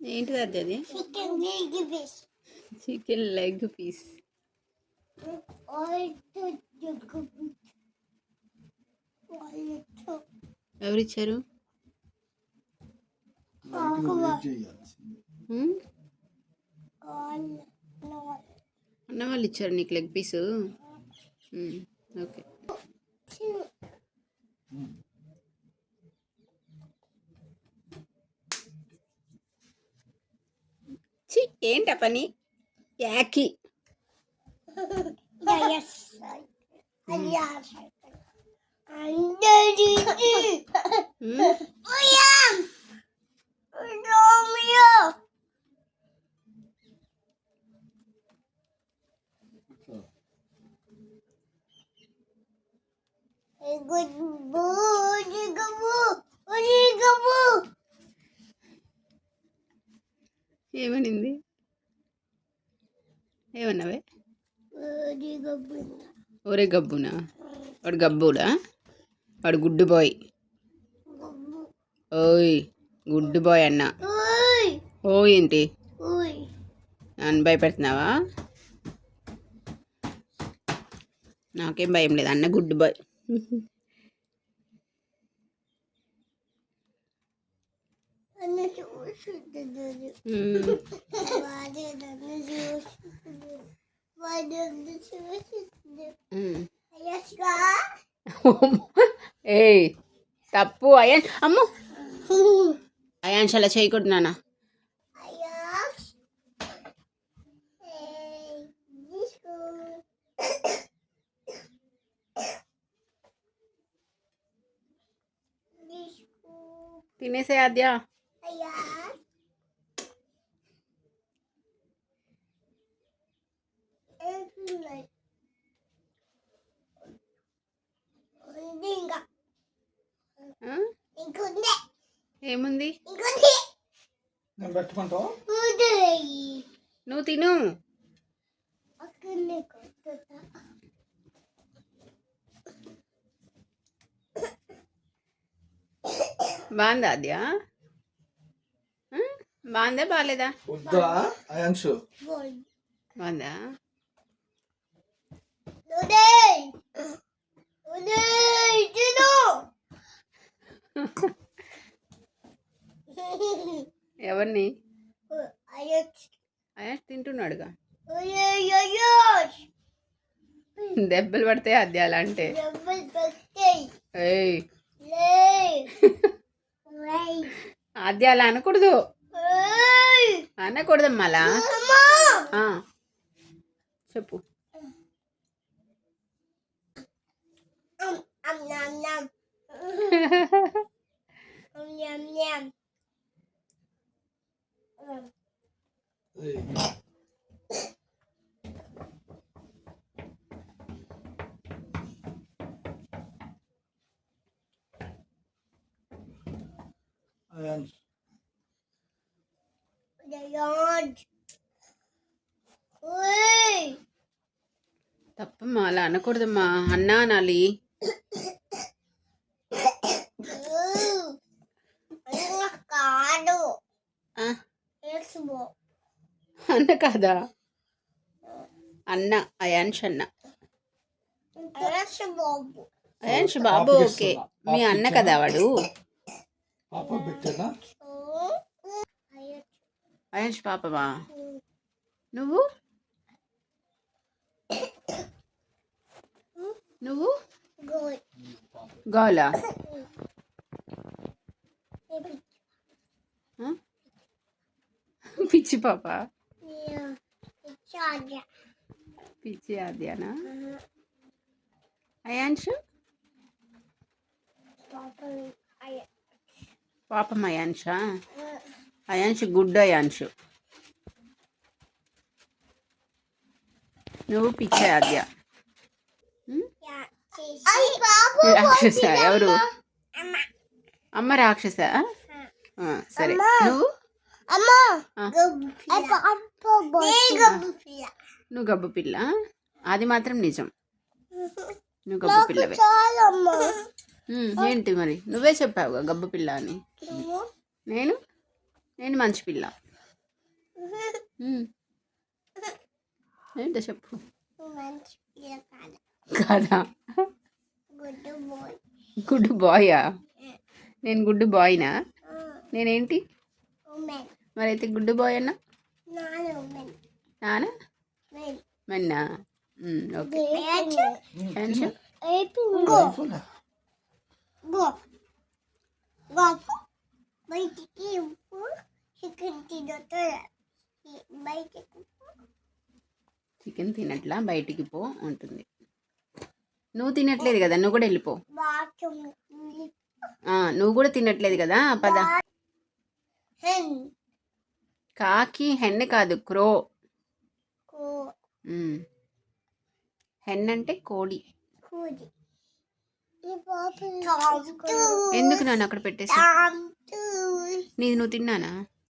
ఏంటిది అది? అది chicken leg piece chicken leg piece oil leg piece oil ఎవరిచ్చారు ఉమ్? ఆయిల్ అన్న వాళ్ళు ఇచ్చారు నీకు లెగ్ పీసు ఓకే. చి ఏంట పని యాకి yes yes and um, William Romeo Good boy, good boy, good boy. ఏమనింది? ఏమన్నావే. ఒరే గబ్బునా. వాడు గబ్బుడా? వాడు గుడ్డు బాయ్. ఓయ్ గుడ్డు బాయ్ అన్న. ఓ ఏంటి. నన్ను భయపెడుతున్నావా? నాకేం భయం లేదు. అన్న గుడ్ బాయ్ Anne చూస్తుంది మ్మ్. వాడే నన్ను చూస్తుంది వాడు నన్ను చూస్తుంది మ్మ్. అయ్యా ఏయ్ తప్పు. అయాన్ అమ్మో. అయాన్ష్ అలా చేయకూడదు నాన్న తినేసే ఆద్య. అయ్యా ఏముంది నువ్వు తిను. బాగుందా ఆద్య? ఆ? బాగుందా బాగాలేదా? వద్దా అయాంశు. బాగుందా? ఎవరిని? అయాన్ష్ తింటున్నాడుగా. దెబ్బలు పడితే ఆద్య అలా అంటే. ఆద్య అలా అనకూడదు. అనకూడదమ్మా అలా అమ్మా! ఆ. చెప్పు. అమ్ తప్పమ్మా అలా అనకూడదమ్మా. అన్నా అనాలి. అన్న కాదు. అన్న కాదా? అన్న అయాన్ష్ అన్న. అయాన్ష్ బాబు ఓకే. మీ అన్న కదా వాడు? అయాన్ష్ పాపమా? నువ్వు? నువ్వు? గోలా? పిచ్చి పాప. పిచ్చి ఆద్యానా? అయాన్ష్ పాపం అయాన్షా అయాన్ష్ గుడ్ అయాన్ష్ నువ్వు పిచ్చి ఆద్య. రాక్షస ఎవరు? అమ్మ రాక్షస సరే. నువ్వు. నువ్వు గబ్బు పిల్ల అది మాత్రం నిజం. నువ్వు గబ్బు పిల్లవే. ఏంటి మరి? నువ్వే చెప్పావుగా గబ్బు పిల్ల అని. నేను? నేను మంచి పిల్ల. ఏంటో చెప్పు. కాదా. Good boy. గుడ్ బాయా? నేను గుడ్ బాయ్నా? నేనేంటి? మరైతే గుడ్ బాయ్ అన్నా? నాన్ మన్నా? ఓకే. చికెన్ తినట్లా బయటికి పో ఉంటుంది నువ్వు తినట్లేదు కదా నువ్వు కూడా వెళ్ళిపో. నువ్వు కూడా తినట్లేదు కదా పద. కాకి హెన్ కాదు క్రో. హెన్ అంటే కోడి. ఎందుకు నన్ను అక్కడ పెట్టేసి నీది నువ్వు తిన్నానా?